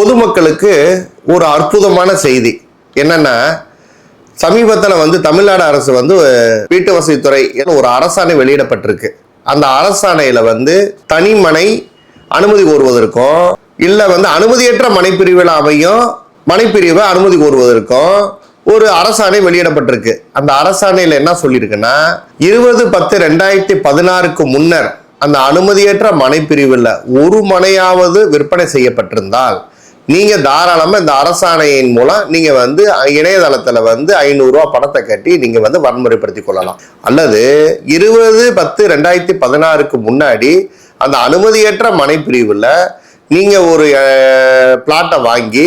பொதுமக்களுக்கு ஒரு அற்புதமான செய்தி. என்னன்னா சமீபத்தில் வந்து தமிழ்நாடு அரசு வந்து வீட்டு வசதித்துறை ஒரு அரசாணை வெளியிடப்பட்டிருக்கு. அந்த அரசாணையில் வந்து தனிமனை அனுமதி கோருவதற்கும் இல்லை வந்து அனுமதியற்ற மனைப்பிரிவில் அமையும் மனைப்பிரிவை அனுமதி கோருவதற்கும் ஒரு அரசாணை வெளியிடப்பட்டிருக்கு. அந்த அரசாணையில் என்ன சொல்லியிருக்குன்னா இருபது பத்து ரெண்டாயிரத்தி பதினாறுக்கு முன்னர் அந்த அனுமதியற்ற மனைப்பிரிவில் ஒரு மனையாவது விற்பனை செய்யப்பட்டிருந்தால் நீங்க தாராளமா இந்த அரசாணையின் மூலம் நீங்க வந்து இணையதளத்துல வந்து ஐநூறுரூவா பணத்தை கட்டி நீங்க வந்து வன்முறைப்படுத்திக் கொள்ளலாம். அல்லது இருபது பத்து ரெண்டாயிரத்தி பதினாறுக்கு முன்னாடி அந்த அனுமதியற்ற மனைப்பிரிவுல நீங்க ஒரு பிளாட்டை வாங்கி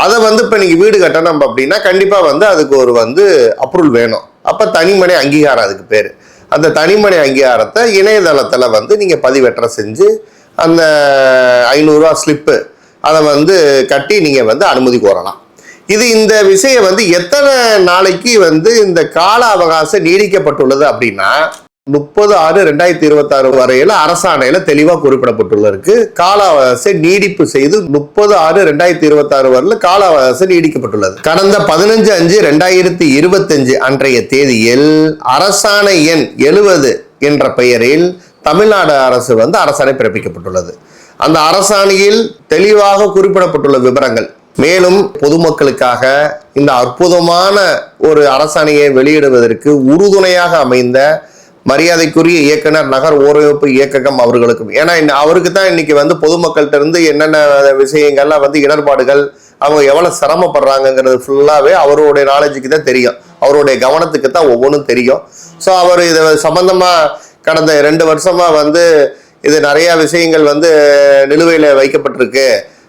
அதை வந்து இப்போ நீங்கள் வீடு கட்டணும் அப்படின்னா கண்டிப்பாக வந்து அதுக்கு ஒரு வந்து அப்ரூவல் வேணும். அப்போ தனிமனை அங்கீகாரம் அதுக்கு பேர். அந்த தனிமனை அங்கீகாரத்தை இணையதளத்தில் வந்து நீங்கள் பதிவேற்றம் செஞ்சு அந்த ஐநூறுரூவா ஸ்லிப்பு அதை வந்து கட்டி நீங்கள் வந்து அனுமதி கோரலாம் இது இந்த விஷயம் வந்து எத்தனை நாளைக்கு வந்து இந்த கால அவகாசம் நீடிக்கப்பட்டுள்ளது அப்படின்னா முப்பது ஆறு ரெண்டாயிரத்தி இருபத்தாறு வரையில அரசாணையில தெளிவா குறிப்பிடப்பட்டுள்ளது கால அவகாசம் நீடிப்பு செய்து முப்பது ஆறு ரெண்டாயிரத்தி இருபத்தாறு வரையில கால அவகாசம் நீடிக்கப்பட்டுள்ளது. கடந்த பதினஞ்சு அஞ்சு ரெண்டாயிரத்தி இருபத்தஞ்சு அன்றைய தேதியில் அரசாணை எண் எழுவது என்ற பெயரில் தமிழ்நாடு அரசு வந்து அரசாணை பிறப்பிக்கப்பட்டுள்ளது. அந்த அரசாணையில் தெளிவாக குறிப்பிடப்பட்டுள்ள விவரங்கள் மேலும் பொதுமக்களுக்காக இந்த அற்புதமான ஒரு அரசாணையை வெளியிடுவதற்கு உறுதுணையாக அமைந்த மரியாதைக்குரிய இயக்குனர் நகர் ஓரமைப்பு இயக்ககம் அவர்களுக்கும். ஏன்னா அவருக்கு தான் இன்னைக்கு வந்து பொதுமக்கள்கிட்ட இருந்து என்னென்ன விஷயங்கள்லாம் வந்து இடர்பாடுகள் அவங்க எவ்வளோ சிரமப்படுறாங்கங்கிறது ஃபுல்லாகவே அவருடைய நாலேஜுக்கு தான் தெரியும். அவருடைய கவனத்துக்கு தான் ஒவ்வொன்றும் தெரியும். ஸோ அவர் இதை சம்மந்தமாக கடந்த ரெண்டு வருஷமா வந்து இது நிறைய விஷயங்கள் வந்து நிலுவையில் வைக்கப்பட்டிருக்கு.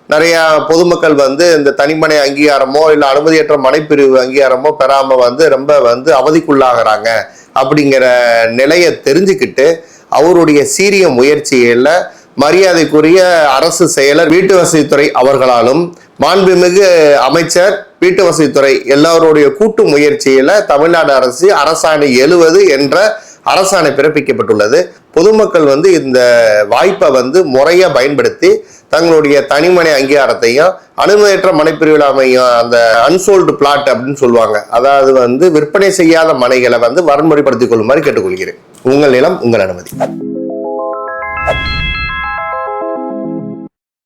நிறைய பொதுமக்கள் வந்து இந்த தனிமனை அங்கீகாரமோ இல்லை அனுமதியற்ற மனைப்பிரிவு அங்கீகாரமோ பெறாமல் வந்து ரொம்ப வந்து அவதிக்குள்ளாகிறாங்க அப்படிங்கிற நிலையை தெரிஞ்சுக்கிட்டு அவருடைய சீரிய முயற்சியில் மரியாதைக்குரிய அரசு செயலர் வீட்டு வசதித்துறை அவர்களாலும் மாண்புமிகு அமைச்சர் வீட்டு வசதித்துறை எல்லாருடைய கூட்டு முயற்சியில் தமிழ்நாடு அரசு அரசாணை எழுவது என்ற அரசாணை பிறப்பிக்கப்பட்டுள்ளது. பொதுமக்கள் வந்து இந்த வாய்ப்பை வந்து முறையா பயன்படுத்தி தங்களுடைய தனிமனை அங்கீகாரத்தையும் அனுமதியற்ற மனைப்பிரிவில் அமையும் அந்த அன்சோல்டு பிளாட் அப்படின்னு சொல்லுவாங்க. அதாவது வந்து விற்பனை செய்யாத மனைகளை வந்து வரன்முறைப்படுத்திக் கொள்ளுமாறு கேட்டுக்கொள்கிறேன். உங்கள் நிலம் உங்கள் அனுமதி.